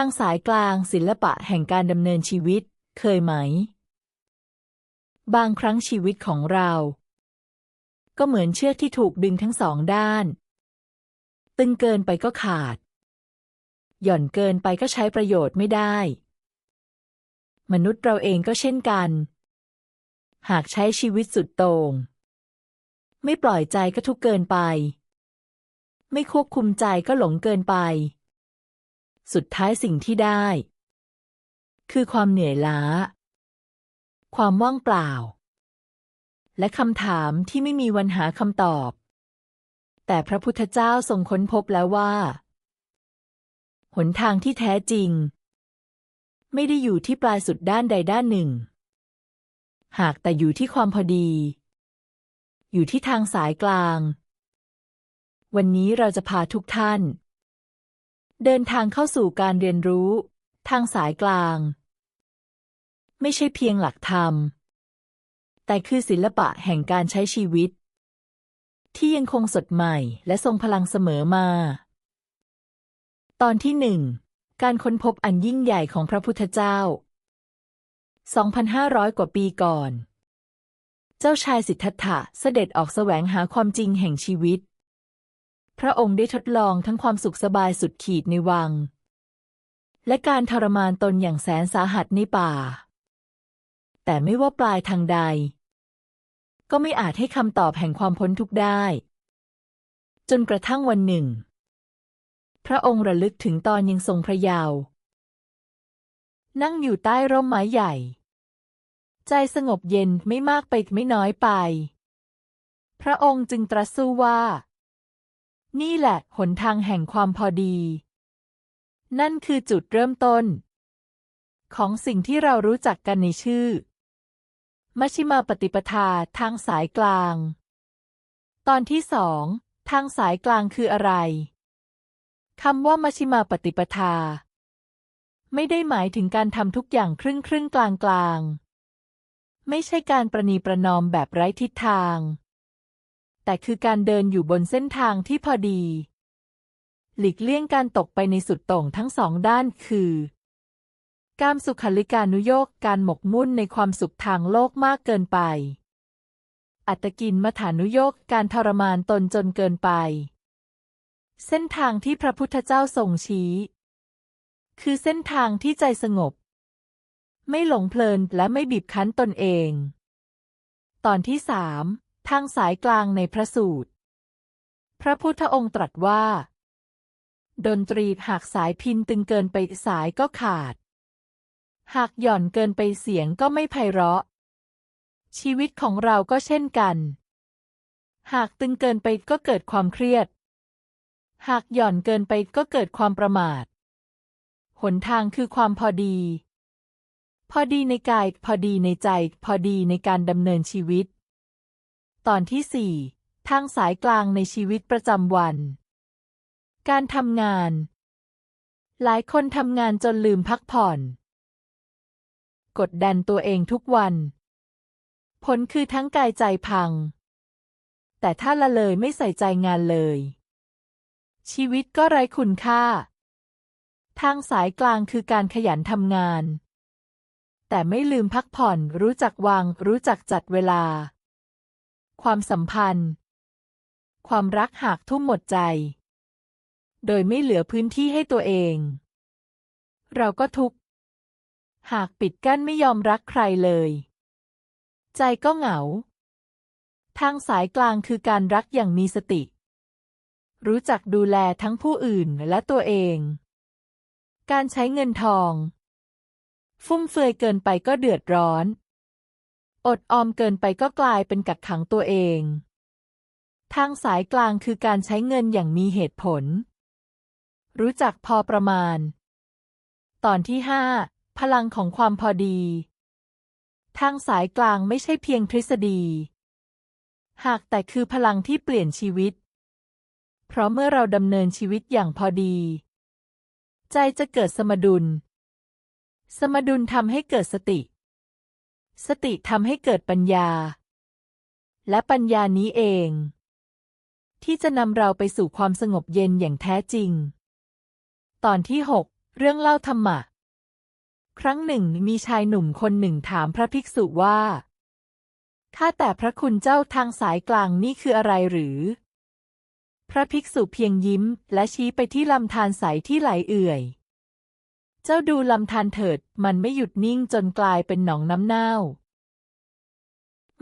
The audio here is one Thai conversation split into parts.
างสายกลางศิลปะแห่งการดำเนินชีวิต เคยไหม บางครั้งชีวิตของเรา ก็เหมือนเชือกที่ถูกดึงทั้งสองด้าน ตึงเกินไปก็ขาด หย่อนเกินไปก็ใช้ประโยชน์ไม่ได้ มนุษย์เราเองก็เช่นกัน หากใช้ชีวิตสุดโต่งไม่ปล่อยใจก็ทุกเกินไป ไม่ควบคุมใจก็หลงเกินไป สุดท้ายสิ่งที่ได้ คือความเหนื่อยล้า ความว่างเปล่า และคำถามที่ไม่มีวันหาคำตอบ แต่พระพุทธเจ้าทรงค้นพบแล้วว่า หนทางที่แท้จริง ไม่ได้อยู่ที่ปลายสุดด้านใดด้านหนึ่ง หากแต่อยู่ที่ความพอดี อยู่ที่ทางสายกลาง วันนี้เราจะพาทุกท่าน เดินทางเข้าสู่การเรียนรู้ ทางสายกลาง ไม่ใช่เพียงหลักธรรม แต่คือศิลปะแห่งการใช้ชีวิต ที่ยังคงสดใหม่และทรงพลังเสมอมา ตอนที่หนึ่งการค้นพบอันยิ่งใหญ่ของพระพุทธเจ้า 2,500 กว่าปีก่อน เจ้าชายสิทธัตถะเสด็จออกแสวงหาความจริงแห่งชีวิต พระองค์ได้ทดลองทั้งความสุขสบายสุดขีดในวัง และการทรมานตนอย่างแสนสาหัสในป่า แต่ไม่ว่าปลายทางใด ก็ไม่อาจให้คำตอบแห่งความพ้นทุกข์ได้ จนกระทั่งวันหนึ่ง พระองค์ระลึกถึงตอนยังทรงพระเยาว์นั่งอยู่ใต้ร่มไม้ใหญ่ ใจสงบเย็นไม่มากไปไม่น้อยไป พระองค์จึงตรัสสู้ว่า นี่แหละหนทางแห่งความพอดี นั่นคือจุดเริ่มต้น ของสิ่งที่เรารู้จักกันในชื่อ มัชฌิมาปฏิปทาทางสายกลาง ตอนที่สองทางสายกลางคืออะไรคำว่ามัชฌิมาปฏิปทา ไม่ได้หมายถึงการทำทุกอย่างครึ่งครึ่งกลางกลางไม่ใช่การประนีประนอมแบบไร้ทิศทาง แต่คือการเดินอยู่บนเส้นทางที่พอดี หลีกเลี่ยงการตกไปในสุดโต่งทั้งสองด้านคือ การสุขลิกานุโยกการหมกมุ่นในความสุขทางโลกมากเกินไป อัตกินมัฐานุโยกการทรมานตนจนเกินไป เส้นทางที่พระพุทธเจ้าทรงชี้ คือเส้นทางที่ใจสงบ ไม่หลงเพลินและไม่บีบคั้นตนเอง ตอนที่สาม ทางสายกลางในพระสูตร พระพุทธองค์ตรัสว่า ดนตรีหากสายพินตึงเกินไปสายก็ขาด หากหย่อนเกินไปเสียงก็ไม่ไพเราะ ชีวิตของเราก็เช่นกัน หากตึงเกินไปก็เกิดความเครียด หากหย่อนเกินไปก็เกิดความประมาท หนทางคือความพอดี พอดีในกาย พอดีในใจ พอดีในการดำเนินชีวิต ตอนที่สี่ทางสายกลางในชีวิตประจำวัน การทำงาน หลายคนทำงานจนลืมพักผ่อน กดดันตัวเองทุกวัน ผลคือทั้งกายใจพัง แต่ถ้าละเลยไม่ใส่ใจงานเลย ชีวิตก็ไร้คุณค่า ทางสายกลางคือการขยันทำงาน แต่ไม่ลืมพักผ่อนรู้จักวาง รู้จักจัดเวลา ความสัมพันธ์ ความรักหากทุ่มหมดใจ โดยไม่เหลือพื้นที่ให้ตัวเอง เราก็ทุกข์ หากปิดกั้นไม่ยอมรักใครเลย ใจก็เหงา ทางสายกลางคือการรักอย่างมีสติ รู้จักดูแลทั้งผู้อื่นและตัวเอง การใช้เงินทอง ฟุ่มเฟือยเกินไปก็เดือดร้อน อดออมเกินไปก็กลายเป็นกักขังตัวเอง ทางสายกลางคือการใช้เงินอย่างมีเหตุผล รู้จักพอประมาณ ตอนที่ห้าพลังของความพอดี ทางสายกลางไม่ใช่เพียงทฤษฎี หากแต่คือพลังที่เปลี่ยนชีวิต เพราะเมื่อเราดำเนินชีวิตอย่างพอดี ใจจะเกิดสมดุล สมดุลทำให้เกิดสติ สติทำให้เกิดปัญญา และปัญญานี้เอง ที่จะนำเราไปสู่ความสงบเย็นอย่างแท้จริง ตอนที่หกเรื่องเล่าธรรมะ ครั้งหนึ่งมีชายหนุ่มคนหนึ่งถามพระภิกษุว่าข้าแต่พระคุณเจ้าทางสายกลางนี่คืออะไรหรือ พระภิกษุเพียงยิ้มและชี้ไปที่ลำธารใสที่ไหลเอื่อย จ้าดูลำธารเถิด มันไม่หยุดนิ่งจนกลายเป็นหนองน้ำเน่า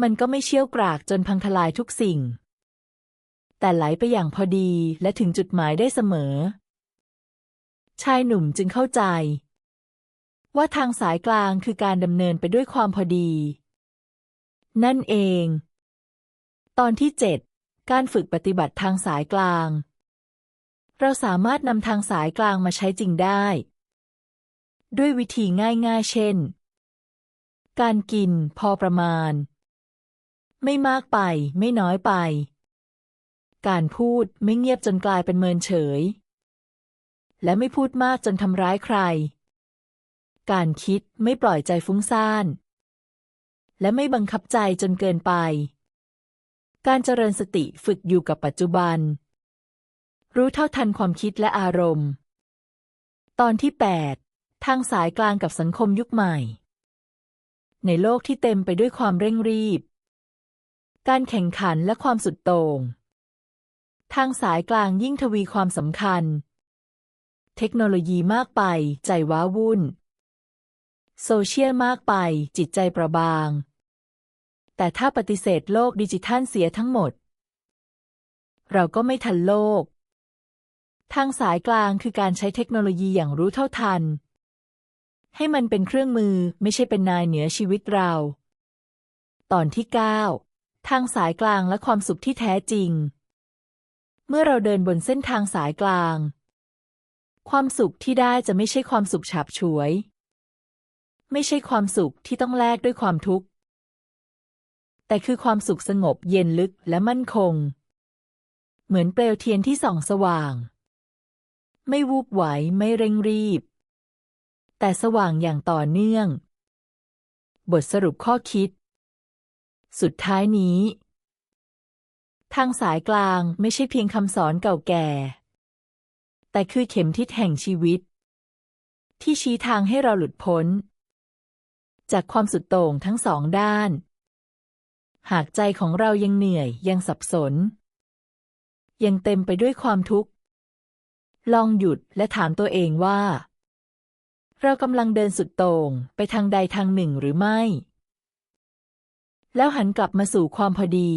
มันก็ไม่เชี่ยวกรากจนพังทลายทุกสิ่ง แต่ไหลไปอย่างพอดีและถึงจุดหมายได้เสมอ ชายหนุ่มจึงเข้าใจ ว่าทางสายกลางคือการดำเนินไปด้วยความพอดี นั่นเอง ตอนที่เจ็ดการฝึกปฏิบัติทางสายกลาง เราสามารถนำทางสายกลางมาใช้จริงได้ ด้วยวิธีง่ายๆ เช่น การกินพอประมาณ ไม่มากไปไม่น้อยไป การพูดไม่เงียบจนกลายเป็นเมินเฉย และไม่พูดมากจนทำร้ายใคร การคิดไม่ปล่อยใจฟุ้งซ่าน และไม่บังคับใจจนเกินไป การเจริญสติฝึกอยู่กับปัจจุบัน รู้เท่าทันความคิดและอารมณ์ ตอนที่ 8 ทางสายกลางกับสังคมยุคใหม่ ในโลกที่เต็มไปด้วยความเร่งรีบ การแข่งขันและความสุดโต่งทางสายกลางยิ่งทวีความสำคัญ เทคโนโลยีมากไป ใจว้าวุ่น โซเชียลมากไป จิตใจประบาง แต่ถ้าปฏิเสธโลกดิจิทัลเสียทั้งหมด เราก็ไม่ทันโลก ทางสายกลางคือการใช้เทคโนโลยีอย่างรู้เท่าทัน ให้มันเป็นเครื่องมือไม่ใช่เป็นนายเหนือชีวิตเรา ตอนที่ 9 ทางสายกลางและความสุขที่แท้จริง เมื่อเราเดินบนเส้นทางสายกลาง ความสุขที่ได้จะไม่ใช่ความสุขฉับฉวย ไม่ใช่ความสุขที่ต้องแลกด้วยความทุกข์ แต่คือความสุขสงบเย็นลึกและมั่นคง เหมือนเปลวเทียนที่ส่องสว่าง ไม่วูบไหวไม่เร่งรีบ แต่สว่างอย่างต่อเนื่อง บทสรุปข้อคิด สุดท้ายนี้ ทางสายกลางไม่ใช่เพียงคำสอนเก่าแก่ แต่คือเข็มทิศแห่งชีวิต ที่ชี้ทางให้เราหลุดพ้น จากความสุดโต่งทั้งสองด้าน หากใจของเรายังเหนื่อยยังสับสน ยังเต็มไปด้วยความทุกข์ ลองหยุดและถามตัวเองว่า เรากำลังเดินสุดโต่งไปทางใดทางหนึ่งหรือไม่ แล้วหันกลับมาสู่ความพอดี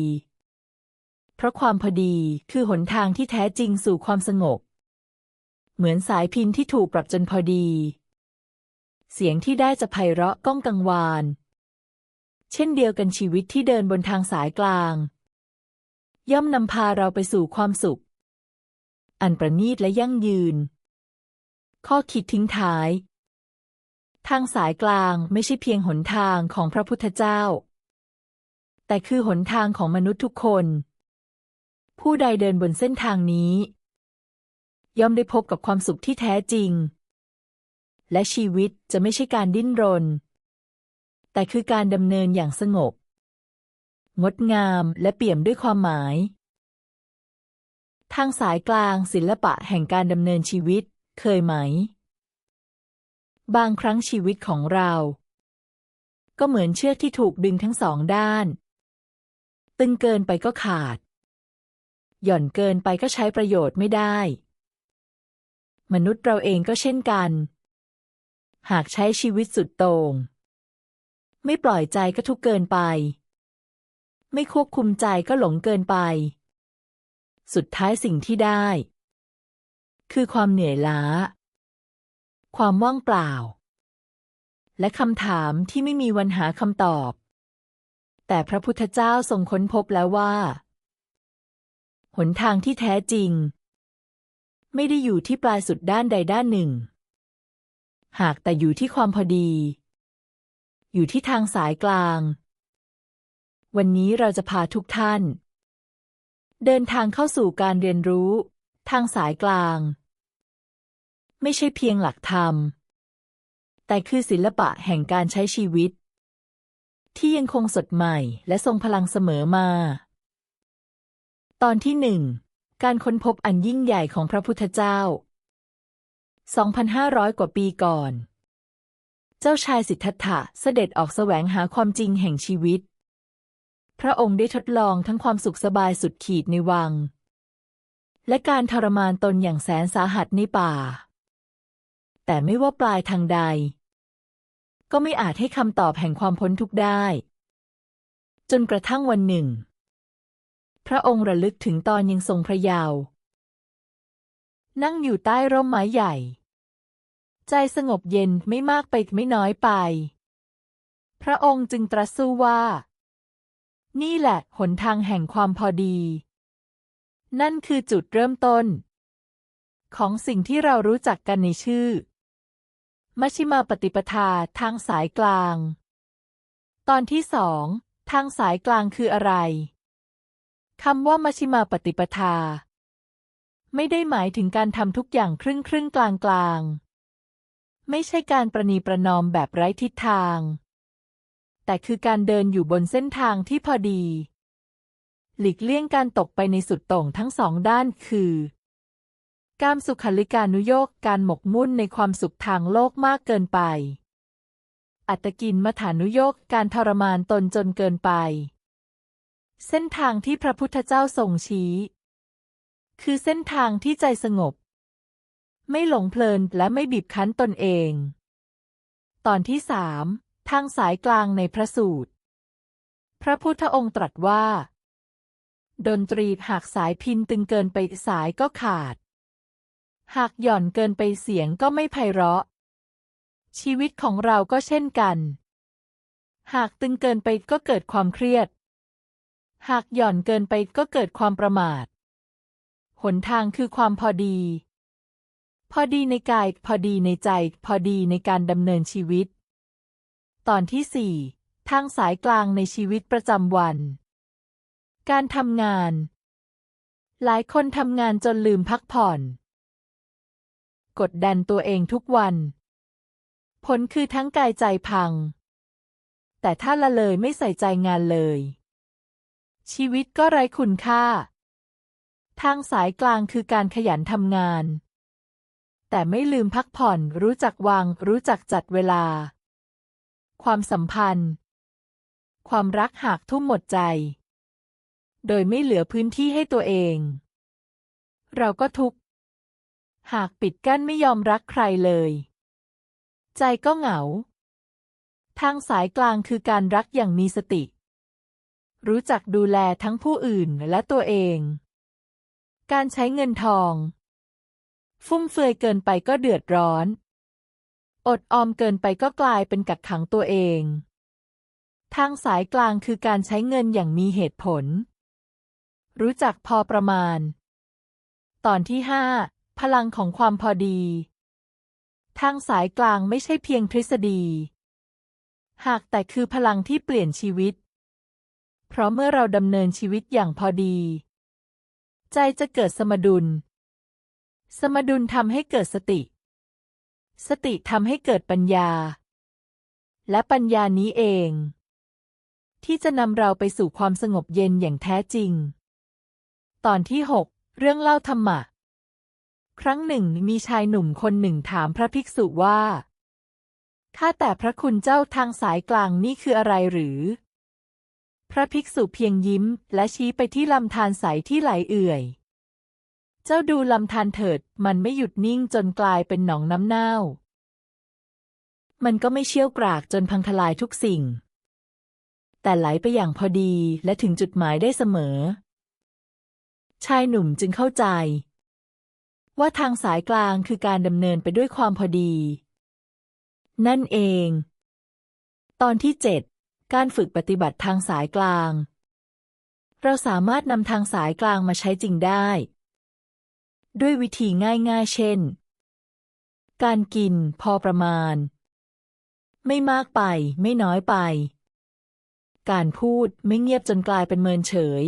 เพราะความพอดีคือหนทางที่แท้จริงสู่ความสงบ เหมือนสายพินที่ถูกปรับจนพอดี เสียงที่ได้จะไพเราะก้องกังวาน เช่นเดียวกันชีวิตที่เดินบนทางสายกลาง ย่อมนำพาเราไปสู่ความสุข อันประณีตและยั่งยืนข้อคิดทิ้งท้าย ทางสายกลางไม่ใช่เพียงหนทางของพระพุทธเจ้า แต่คือหนทางของมนุษย์ทุกคน ผู้ใดเดินบนเส้นทางนี้ ย่อมได้พบกับความสุขที่แท้จริง และชีวิตจะไม่ใช่การดิ้นรน แต่คือการดำเนินอย่างสงบ งดงามและเปี่ยมด้วยความหมาย ทางสายกลางศิลปะแห่งการดำเนินชีวิต เคยไหม บางครั้งชีวิตของเรา ก็เหมือนเชือกที่ถูกดึงทั้งสองด้าน ตึงเกินไปก็ขาด หย่อนเกินไปก็ใช้ประโยชน์ไม่ได้ มนุษย์เราเองก็เช่นกัน หากใช้ชีวิตสุดโต่งไม่ปล่อยใจก็ทุกเกินไป ไม่ควบคุมใจก็หลงเกินไป สุดท้ายสิ่งที่ได้ คือความเหนื่อยล้า ความว่างเปล่า และคำถามที่ไม่มีวันหาคำตอบ แต่พระพุทธเจ้าทรงค้นพบแล้วว่า หนทางที่แท้จริง ไม่ได้อยู่ที่ปลายสุดด้านใดด้านหนึ่ง หากแต่อยู่ที่ความพอดี อยู่ที่ทางสายกลาง วันนี้เราจะพาทุกท่าน เดินทางเข้าสู่การเรียนรู้ ทางสายกลาง ไม่ใช่เพียงหลักธรรม แต่คือศิลปะแห่งการใช้ชีวิต ที่ยังคงสดใหม่และทรงพลังเสมอมา ตอนที่หนึ่งการค้นพบอันยิ่งใหญ่ของพระพุทธเจ้า 2,500 กว่าปีก่อน เจ้าชายสิทธัตถะเสด็จออกแสวงหาความจริงแห่งชีวิต พระองค์ได้ทดลองทั้งความสุขสบายสุดขีดในวัง และการทรมานตนอย่างแสนสาหัสในป่า แต่ไม่ว่าปลายทางใด ก็ไม่อาจให้คำตอบแห่งความพ้นทุกข์ได้ จนกระทั่งวันหนึ่ง พระองค์ระลึกถึงตอนยังทรงพระเยาว์นั่งอยู่ใต้ร่มไม้ใหญ่ ใจสงบเย็นไม่มากไปไม่น้อยไป พระองค์จึงตรัสสู้ว่า นี่แหละหนทางแห่งความพอดี นั่นคือจุดเริ่มต้น ของสิ่งที่เรารู้จักกันในชื่อ มัชฌิมาปฏิปทาทางสายกลาง ตอนที่สองทางสายกลางคืออะไรคำว่ามัชฌิมาปฏิปทา ไม่ได้หมายถึงการทำทุกอย่างครึ่งครึ่งกลางกลางไม่ใช่การประนีประนอมแบบไร้ทิศทาง แต่คือการเดินอยู่บนเส้นทางที่พอดี หลีกเลี่ยงการตกไปในสุดโต่งทั้งสองด้านคือ การสุขลิกานุโยกการหมกมุ่นในความสุขทางโลกมากเกินไป อัตกินมัฐานุโยกการทรมานตนจนเกินไป เส้นทางที่พระพุทธเจ้าทรงชี้ คือเส้นทางที่ใจสงบ ไม่หลงเพลินและไม่บีบคั้นตนเอง ตอนที่สามทางสายกลางในพระสูตร พระพุทธองค์ตรัสว่า ดนตรีหากสายพินตึงเกินไปสายก็ขาด หากหย่อนเกินไปเสียงก็ไม่ไพเราะ ชีวิตของเราก็เช่นกัน หากตึงเกินไปก็เกิดความเครียด หากหย่อนเกินไปก็เกิดความประมาท หนทางคือความพอดี พอดีในกาย พอดีในใจ พอดีในการดำเนินชีวิต ตอนที่สี่ทางสายกลางในชีวิตประจำวัน การทำงาน หลายคนทำงานจนลืมพักผ่อน กดดันตัวเองทุกวัน ผลคือทั้งกายใจพัง แต่ถ้าละเลยไม่ใส่ใจงานเลย ชีวิตก็ไร้คุณค่า ทางสายกลางคือการขยันทำงาน แต่ไม่ลืมพักผ่อน รู้จักวาง รู้จักจัดเวลา ความสัมพันธ์ ความรักหากทุ่มหมดใจ โดยไม่เหลือพื้นที่ให้ตัวเอง เราก็ทุกข์ หากปิดกั้นไม่ยอมรักใครเลย ใจก็เหงา ทางสายกลางคือการรักอย่างมีสติ รู้จักดูแลทั้งผู้อื่นและตัวเอง การใช้เงินทอง ฟุ่มเฟือยเกินไปก็เดือดร้อน อดออมเกินไปก็กลายเป็นกักขังตัวเอง ทางสายกลางคือการใช้เงินอย่างมีเหตุผล รู้จักพอประมาณ ตอนที่ห้า พลังของความพอดี ทางสายกลางไม่ใช่เพียงทฤษฎี หากแต่คือพลังที่เปลี่ยนชีวิต เพราะเมื่อเราดำเนินชีวิตอย่างพอดี ใจจะเกิดสมดุล สมดุลทำให้เกิดสติ สติทำให้เกิดปัญญา และปัญญานี้เอง ที่จะนำเราไปสู่ความสงบเย็นอย่างแท้จริง ตอนที่หกเรื่องเล่าธรรมะ ครั้งหนึ่งมีชายหนุ่มคนหนึ่งถามพระภิกษุว่า ข้าแต่พระคุณเจ้าทางสายกลางนี่คืออะไรหรือ พระภิกษุเพียงยิ้ม และชี้ไปที่ลำธารใสที่ไหลเอื่อย เจ้าดูลำธารเถิด มันไม่หยุดนิ่งจนกลายเป็นหนองน้ำเน่า มันก็ไม่เชี่ยวกรากจนพังทลายทุกสิ่ง แต่ไหลไปอย่างพอดีและถึงจุดหมายได้เสมอ ชายหนุ่มจึงเข้าใจ ว่าทางสายกลางคือการดำเนินไปด้วยความพอดี นั่นเอง ตอนที่เจ็ดการฝึกปฏิบัติทางสายกลาง เราสามารถนำทางสายกลางมาใช้จริงได้ ด้วยวิธีง่ายๆ เช่น การกินพอประมาณ ไม่มากไปไม่น้อยไป การพูดไม่เงียบจนกลายเป็นเมินเฉย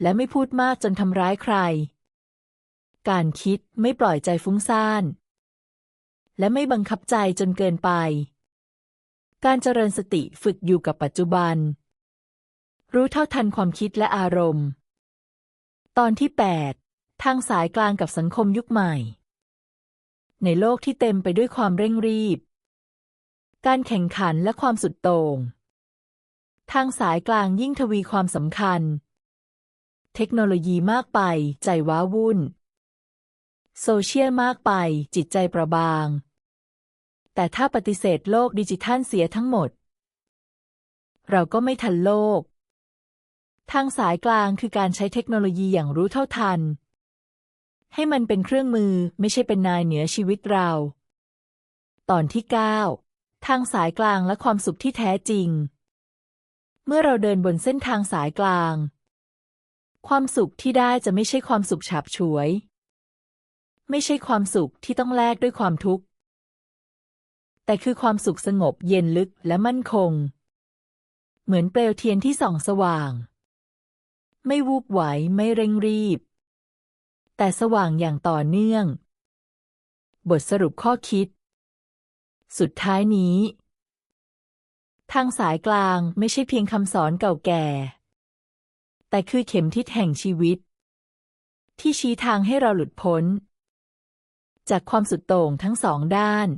และไม่พูดมากจนทำร้ายใคร การคิดไม่ปล่อยใจฟุ้งซ่าน และไม่บังคับใจจนเกินไป การเจริญสติฝึกอยู่กับปัจจุบัน รู้เท่าทันความคิดและอารมณ์ ตอนที่ 8 ทางสายกลางกับสังคมยุคใหม่ ในโลกที่เต็มไปด้วยความเร่งรีบ การแข่งขันและความสุดโต่งทางสายกลางยิ่งทวีความสำคัญ เทคโนโลยีมากไปใจว้าวุ่น โซเชียลมากไปจิตใจประบาง แต่ถ้าปฏิเสธโลกดิจิทัลเสียทั้งหมด เราก็ไม่ทันโลก ทางสายกลางคือการใช้เทคโนโลยีอย่างรู้เท่าทัน ให้มันเป็นเครื่องมือไม่ใช่เป็นนายเหนือชีวิตเรา ตอนที่ 9 ทางสายกลางและความสุขที่แท้จริง เมื่อเราเดินบนเส้นทางสายกลาง ความสุขที่ได้จะไม่ใช่ความสุขฉับฉวย ไม่ใช่ความสุขที่ต้องแลกด้วยความทุกข์ แต่คือความสุขสงบเย็นลึกและมั่นคง เหมือนเปลวเทียนที่ส่องสว่าง ไม่วูบไหวไม่เร่งรีบ แต่สว่างอย่างต่อเนื่อง บทสรุปข้อคิด สุดท้ายนี้ ทางสายกลางไม่ใช่เพียงคำสอนเก่าแก่ แต่คือเข็มทิศแห่งชีวิตที่ชี้ทางให้เราหลุดพ้น จากความสุดโต่งทั้งสองด้าน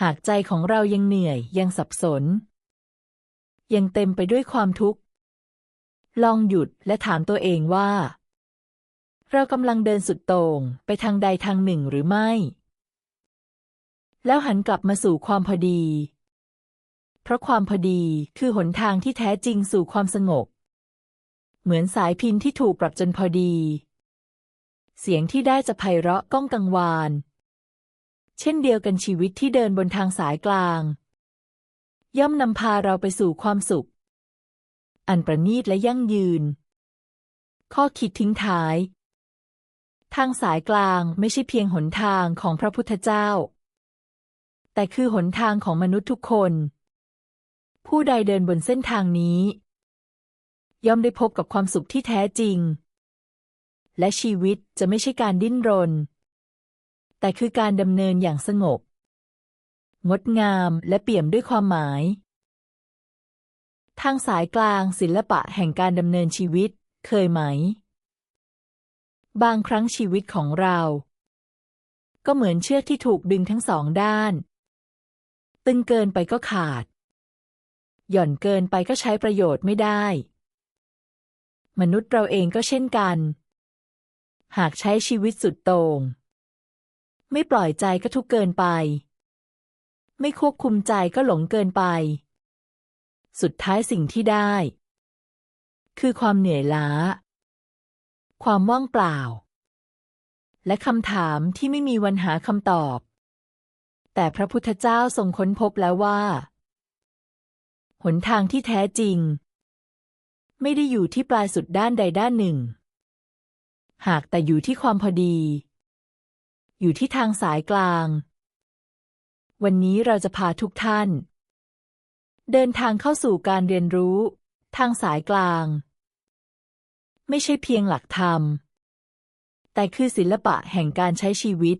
หากใจของเรายังเหนื่อยยังสับสน ยังเต็มไปด้วยความทุกข์ ลองหยุดและถามตัวเองว่า เรากำลังเดินสุดโต่งไปทางใดทางหนึ่งหรือไม่ แล้วหันกลับมาสู่ความพอดี เพราะความพอดีคือหนทางที่แท้จริงสู่ความสงบ เหมือนสายพินที่ถูกปรับจนพอดี เสียงที่ได้จะไพเราะก้องกังวาน เช่นเดียวกันชีวิตที่เดินบนทางสายกลาง ย่อมนำพาเราไปสู่ความสุข อันประณีตและยั่งยืน ข้อคิดทิ้งท้าย ทางสายกลางไม่ใช่เพียงหนทางของพระพุทธเจ้า แต่คือหนทางของมนุษย์ทุกคน ผู้ใดเดินบนเส้นทางนี้ ย่อมได้พบกับความสุขที่แท้จริง และชีวิตจะไม่ใช่การดิ้นรน แต่คือการดำเนินอย่างสงบ งดงามและเปี่ยมด้วยความหมาย ทางสายกลางศิลปะแห่งการดำเนินชีวิตเคยไหม บางครั้งชีวิตของเรา ก็เหมือนเชือกที่ถูกดึงทั้งสองด้าน ตึงเกินไปก็ขาด หย่อนเกินไปก็ใช้ประโยชน์ไม่ได้ มนุษย์เราเองก็เช่นกัน หากใช้ชีวิตสุดโต่งไม่ปล่อยใจก็ทุกเกินไป ไม่ควบคุมใจก็หลงเกินไป สุดท้ายสิ่งที่ได้ คือความเหนื่อยล้า ความว่างเปล่า และคำถามที่ไม่มีวันหาคำตอบ แต่พระพุทธเจ้าทรงค้นพบแล้วว่า หนทางที่แท้จริง ไม่ได้อยู่ที่ปลายสุดด้านใดด้านหนึ่ง หากแต่อยู่ที่ความพอดี อยู่ที่ทางสายกลาง วันนี้เราจะพาทุกท่าน เดินทางเข้าสู่การเรียนรู้ ทางสายกลาง ไม่ใช่เพียงหลักธรรม แต่คือศิลปะแห่งการใช้ชีวิต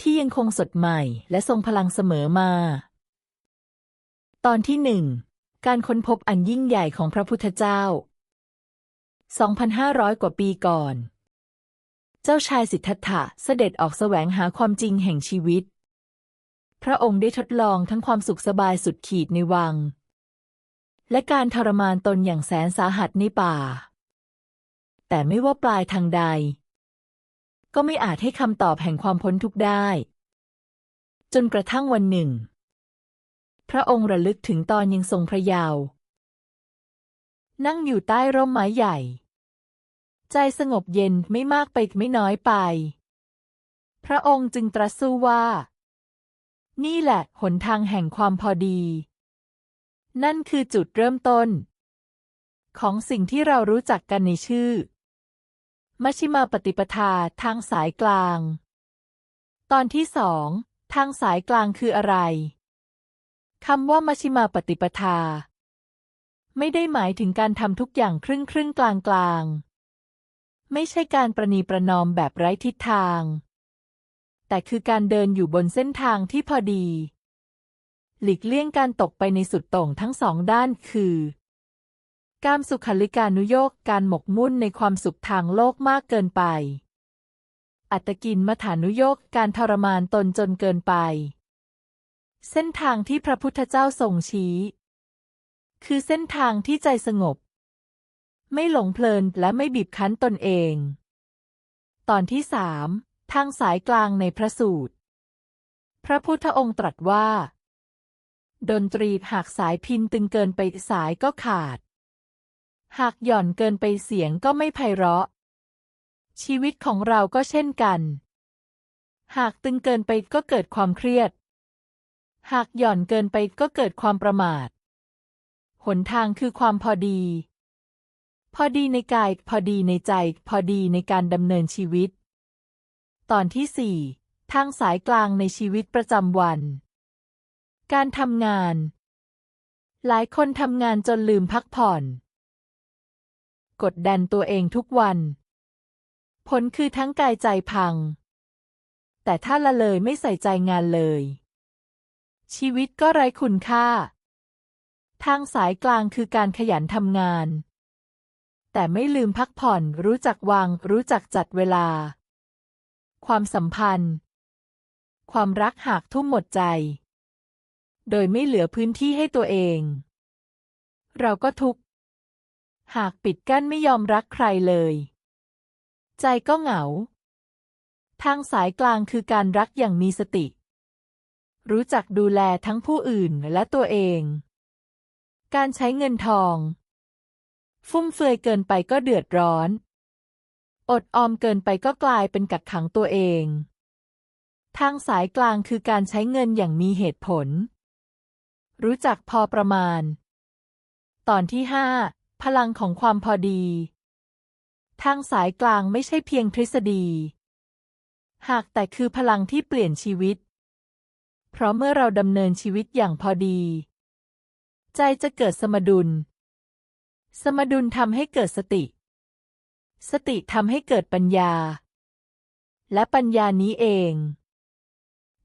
ที่ยังคงสดใหม่และทรงพลังเสมอมา ตอนที่หนึ่งการค้นพบอันยิ่งใหญ่ของพระพุทธเจ้า 2,500 กว่าปีก่อน เจ้าชายสิทธัตถะเสด็จออกแสวงหาความจริงแห่งชีวิต พระองค์ได้ทดลองทั้งความสุขสบายสุดขีดในวัง และการทรมานตนอย่างแสนสาหัสในป่า แต่ไม่ว่าปลายทางใด ก็ไม่อาจให้คำตอบแห่งความพ้นทุกข์ได้ จนกระทั่งวันหนึ่ง พระองค์ระลึกถึงตอนยังทรงพระเยาว์นั่งอยู่ใต้ร่มไม้ใหญ่ ใจสงบเย็นไม่มากไปไม่น้อยไป พระองค์จึงตรัสสู้ว่า นี่แหละหนทางแห่งความพอดี นั่นคือจุดเริ่มต้น ของสิ่งที่เรารู้จักกันในชื่อ มัชฌิมาปฏิปทาทางสายกลาง ตอนที่สองทางสายกลางคืออะไรคำว่ามัชฌิมาปฏิปทา ไม่ได้หมายถึงการทำทุกอย่างครึ่งครึ่งกลางกลาง ไม่ใช่การประนีประนอมแบบไร้ทิศทาง แต่คือการเดินอยู่บนเส้นทางที่พอดี หลีกเลี่ยงการตกไปในสุดโต่งทั้งสองด้านคือ การสุขลิกานุโยกการหมกมุ่นในความสุขทางโลกมากเกินไป อัตตกินมฐานุโยกการทรมานตนจนเกินไป เส้นทางที่พระพุทธเจ้าทรงชี้ คือเส้นทางที่ใจสงบ ไม่หลงเพลินและไม่บีบคั้นตนเอง ตอนที่สามทางสายกลางในพระสูตร พระพุทธองค์ตรัสว่า ดนตรีหากสายพินตึงเกินไปสายก็ขาด หากหย่อนเกินไปเสียงก็ไม่ไพเราะ ชีวิตของเราก็เช่นกัน หากตึงเกินไปก็เกิดความเครียด หากหย่อนเกินไปก็เกิดความประมาท หนทางคือความพอดี พอดีในกาย พอดีในใจ พอดีในการดำเนินชีวิต ตอนที่สี่ทางสายกลางในชีวิตประจำวัน การทำงาน หลายคนทำงานจนลืมพักผ่อน กดดันตัวเองทุกวัน ผลคือทั้งกายใจพัง แต่ถ้าละเลยไม่ใส่ใจงานเลย ชีวิตก็ไร้คุณค่า ทางสายกลางคือการขยันทำงาน แต่ไม่ลืมพักผ่อน รู้จักวาง รู้จักจัดเวลา ความสัมพันธ์ ความรักหากทุ่มหมดใจ โดยไม่เหลือพื้นที่ให้ตัวเอง เราก็ทุกข์ หากปิดกั้นไม่ยอมรักใครเลย ใจก็เหงา ทางสายกลางคือการรักอย่างมีสติ รู้จักดูแลทั้งผู้อื่นและตัวเอง การใช้เงินทอง ฟุ่มเฟือยเกินไปก็เดือดร้อน อดออมเกินไปก็กลายเป็นกักขังตัวเอง ทางสายกลางคือการใช้เงินอย่างมีเหตุผล รู้จักพอประมาณ ตอนที่ห้าพลังของความพอดี ทางสายกลางไม่ใช่เพียงทฤษฎี หากแต่คือพลังที่เปลี่ยนชีวิต เพราะเมื่อเราดำเนินชีวิตอย่างพอดี ใจจะเกิดสมดุล สมดุลทำให้เกิดสติ สติทำให้เกิดปัญญา และปัญญานี้เอง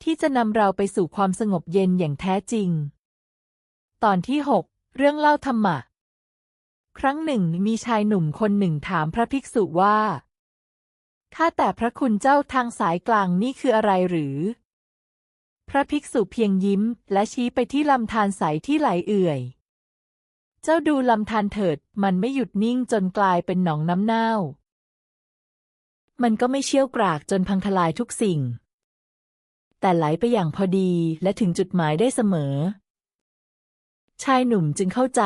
ที่จะนำเราไปสู่ความสงบเย็นอย่างแท้จริง ตอนที่หกเรื่องเล่าธรรมะ ครั้งหนึ่งมีชายหนุ่มคนหนึ่งถามพระภิกษุว่าข้าแต่พระคุณเจ้าทางสายกลางนี่คืออะไรหรือ พระภิกษุเพียงยิ้มและชี้ไปที่ลำธารใสที่ไหลเอื่อย จ้าดูลำธารเถิด มันไม่หยุดนิ่งจนกลายเป็นหนองน้ำเน่า มันก็ไม่เชี่ยวกรากจนพังทลายทุกสิ่ง แต่ไหลไปอย่างพอดีและถึงจุดหมายได้เสมอ ชายหนุ่มจึงเข้าใจ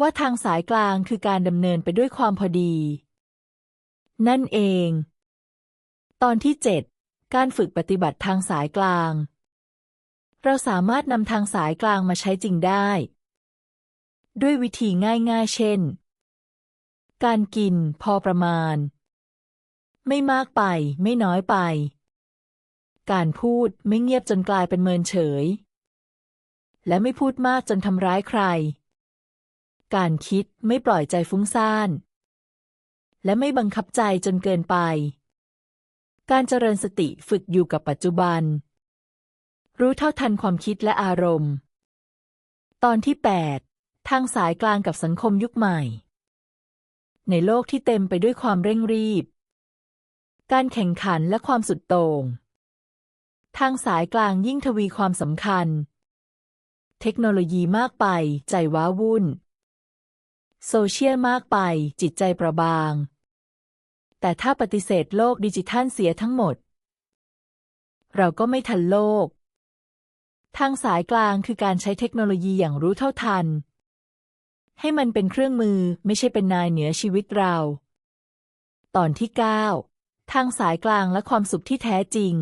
ว่าทางสายกลางคือการดำเนินไปด้วยความพอดี นั่นเอง ตอนที่เจ็ดการฝึกปฏิบัติทางสายกลาง เราสามารถนำทางสายกลางมาใช้จริงได้ ด้วยวิธีง่ายๆ เช่น การกินพอประมาณ ไม่มากไปไม่น้อยไป การพูดไม่เงียบจนกลายเป็นเมินเฉย และไม่พูดมากจนทำร้ายใคร การคิดไม่ปล่อยใจฟุ้งซ่าน และไม่บังคับใจจนเกินไป การเจริญสติฝึกอยู่กับปัจจุบัน รู้เท่าทันความคิดและอารมณ์ ตอนที่ 8 ทางสายกลางกับสังคมยุคใหม่ ในโลกที่เต็มไปด้วยความเร่งรีบ การแข่งขันและความสุดโต่งทางสายกลางยิ่งทวีความสำคัญ เทคโนโลยีมากไป ใจว้าวุ่น โซเชียลมากไป จิตใจประบาง แต่ถ้าปฏิเสธโลกดิจิทัลเสียทั้งหมด เราก็ไม่ทันโลก ทางสายกลางคือการใช้เทคโนโลยีอย่างรู้เท่าทัน ให้มันเป็นเครื่องมือไม่ใช่เป็นนายเหนือชีวิตเรา ตอนที่ 9 ทางสายกลางและความสุขที่แท้จริง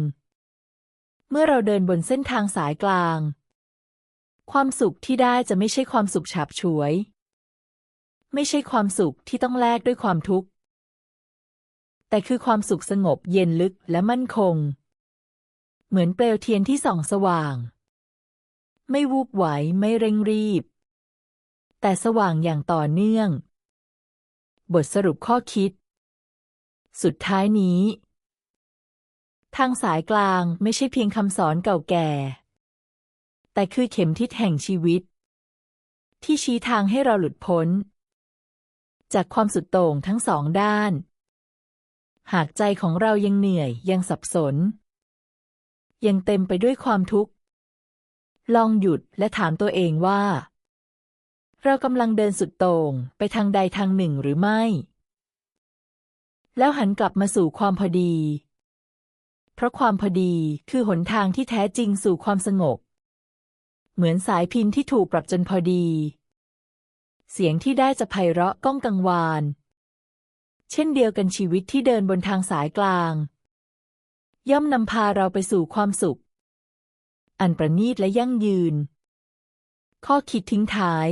เมื่อเราเดินบนเส้นทางสายกลาง ความสุขที่ได้จะไม่ใช่ความสุขฉับฉวย ไม่ใช่ความสุขที่ต้องแลกด้วยความทุกข์ แต่คือความสุขสงบเย็นลึกและมั่นคง เหมือนเปลวเทียนที่ส่องสว่าง ไม่วูบไหวไม่เร่งรีบ แต่สว่างอย่างต่อเนื่อง บทสรุปข้อคิด สุดท้ายนี้ ทางสายกลางไม่ใช่เพียงคำสอนเก่าแก่ แต่คือเข็มทิศแห่งชีวิต ที่ชี้ทางให้เราหลุดพ้น จากความสุดโต่งทั้งสองด้าน หากใจของเรายังเหนื่อยยังสับสน ยังเต็มไปด้วยความทุกข์ ลองหยุดและถามตัวเองว่า เรากำลังเดินสุดโต่งไปทางใดทางหนึ่งหรือไม่ แล้วหันกลับมาสู่ความพอดี เพราะความพอดีคือหนทางที่แท้จริงสู่ความสงบ เหมือนสายพินที่ถูกปรับจนพอดี เสียงที่ได้จะไพเราะก้องกังวาน เช่นเดียวกันชีวิตที่เดินบนทางสายกลาง ย่อมนำพาเราไปสู่ความสุข อันประณีตและยั่งยืนข้อคิดทิ้งท้าย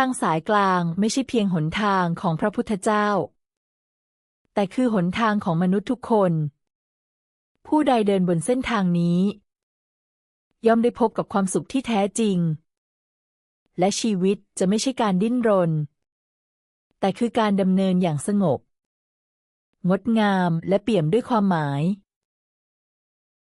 ทางสายกลางไม่ใช่เพียงหนทางของพระพุทธเจ้า แต่คือหนทางของมนุษย์ทุกคน ผู้ใดเดินบนเส้นทางนี้ ย่อมได้พบกับความสุขที่แท้จริง และชีวิตจะไม่ใช่การดิ้นรน แต่คือการดำเนินอย่างสงบ งดงามและเปี่ยมด้วยความหมาย